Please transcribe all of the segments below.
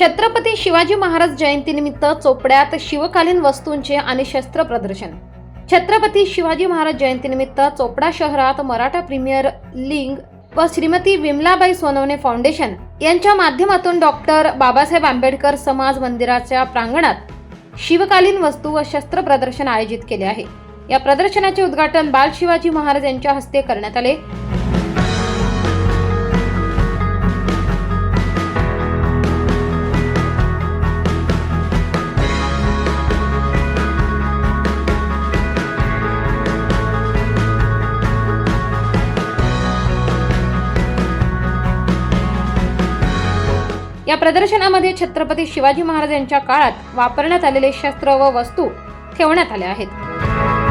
छत्रपती शिवाजी महाराज जयंतीनिमित्त चोपड्यात शिवकालीन वस्तूंचे आणि शस्त्र प्रदर्शन. छत्रपती शिवाजी महाराज जयंतीनिमित्त चोपडा शहरात मराठा प्रीमियर लीग व श्रीमती विमलाबाई सोनवणे फाउंडेशन यांच्या माध्यमातून डॉक्टर बाबासाहेब आंबेडकर समाज मंदिराच्या प्रांगणात शिवकालीन वस्तू व शस्त्र प्रदर्शन आयोजित केले आहे. या प्रदर्शनाचे उद्घाटन बाल शिवाजी महाराज यांच्या हस्ते करण्यात आले. या प्रदर्शनामध्ये छत्रपती शिवाजी महाराज यांच्या काळात वापरण्यात आलेले शस्त्र व वस्तू ठेवण्यात आल्या आहेत.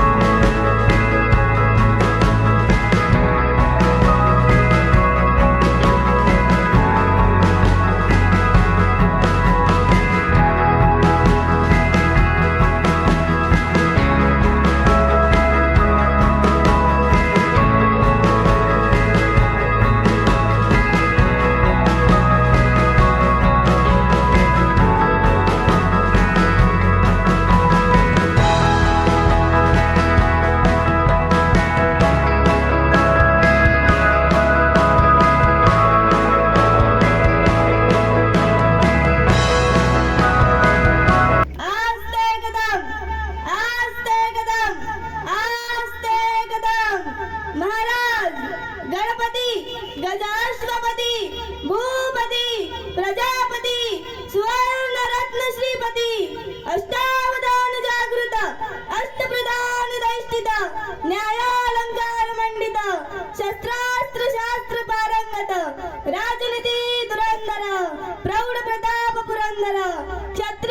న్యాయాలంకార మండిత శస్త్రాస్త్ర శాస్త్ర పారంగత రాజనీతి దురంధర ప్రౌఢ ప్రతాప పురంధర క్షత్ర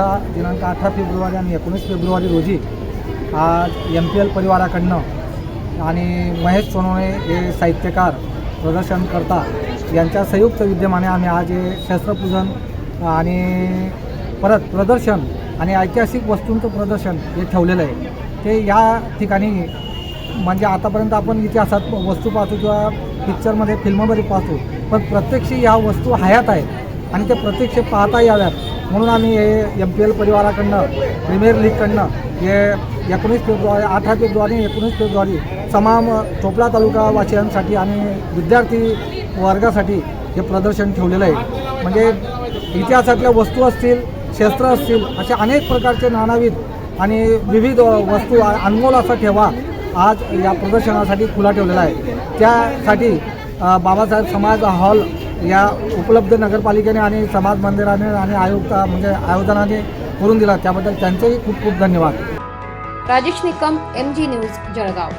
धन्यवाद दिनांक अठरा फेब्रुवारी आणि एकोणीस फेब्रुवारी रोजी आज एम पी एल परिवाराकडनं आणि महेश सोनवणे हे साहित्यकार प्रदर्शनकर्ता यांच्या संयुक्त विद्यमाने आम्ही आज हे शस्त्रपूजन आणि परत प्रदर्शन आणि ऐतिहासिक वस्तूंचं प्रदर्शन हे ठेवलेलं आहे. ते या ठिकाणी म्हणजे आतापर्यंत आपण इतिहासात वस्तू पाहतो किंवा पिक्चरमध्ये फिल्ममध्ये पाहतो पण प्रत्यक्ष ह्या वस्तू हयात आहेत. आणि ते प्रत्यक्ष पाहता याव्यात म्हणून आम्ही हे एम पी एल परिवाराकडनं प्रीमियर लीगकडनं हे एकोणीस फेब्रुवारी अठरा फेब्रुवारी आणि एकोणीस फेब्रुवारी तमाम चोपडा तालुका वासियांसाठी आणि विद्यार्थी वर्गासाठी हे प्रदर्शन ठेवलेलं आहे. म्हणजे इतिहासातल्या वस्तू असतील शस्त्र असतील असे अनेक प्रकारचे नानाविध आणि विविध वस्तू अनमोल असा ठेवा आज या प्रदर्शनासाठी खुला ठेवलेला आहे. त्यासाठी बाबासाहेब समाज हॉल या उपलब्ध नगरपालिकेने आणि समाज मंदिराने आणि आयुक्त म्हणजे आयोजनाने करून दिला. त्याबद्दल त्यांचेही खूप खूप धन्यवाद. Rajesh Nikam M G news Jalgaon.